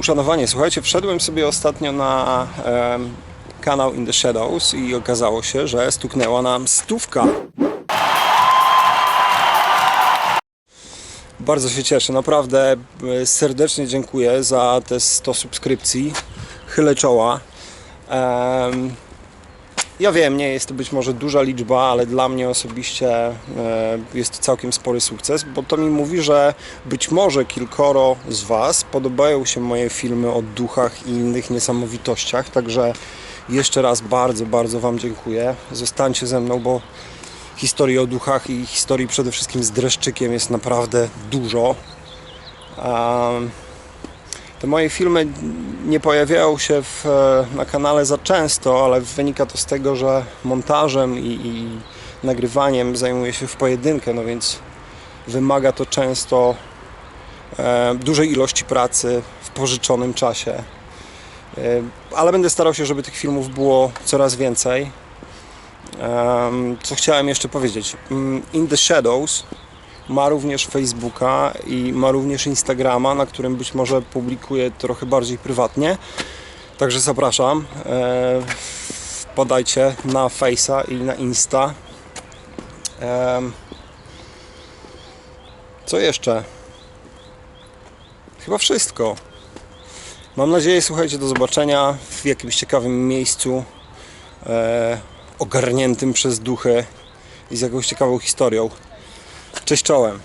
Uszanowanie. Słuchajcie, wszedłem sobie ostatnio na em, kanał In The Shadows i okazało się, że stuknęła nam stówka. Bardzo się cieszę, naprawdę e, serdecznie dziękuję za te 100 subskrypcji. Chylę czoła. Em, ja wiem, nie jest to być może duża liczba, ale dla mnie osobiście e, jest to całkiem spory sukces, bo to mi mówi, że być może kilkoro z Was podobają się moje filmy o duchach i innych niesamowitościach, także jeszcze raz bardzo, bardzo Wam dziękuję. Zostańcie ze mną, bo historii o duchach i historii przede wszystkim z dreszczykiem jest naprawdę dużo. Em, te moje filmy nie pojawiają się w, e, na kanale za często, ale wynika to z tego, że montażem i, i nagrywaniem zajmuję się w pojedynkę, no więc wymaga to często e, dużej ilości pracy w pożyczonym czasie. E, ale będę starał się, żeby tych filmów było coraz więcej. Em, co chciałem jeszcze powiedzieć? Mm, In the Shadows ma również Facebooka i ma również Instagrama, na którym być może publikuję trochę bardziej prywatnie. Także zapraszam. E, Podajcie na Face'a i na Insta. Co jeszcze? Chyba wszystko. Mam nadzieję, słuchajcie, do zobaczenia w jakimś ciekawym miejscu, e, ogarniętym przez duchy i z jakąś ciekawą historią. Cześć czołem.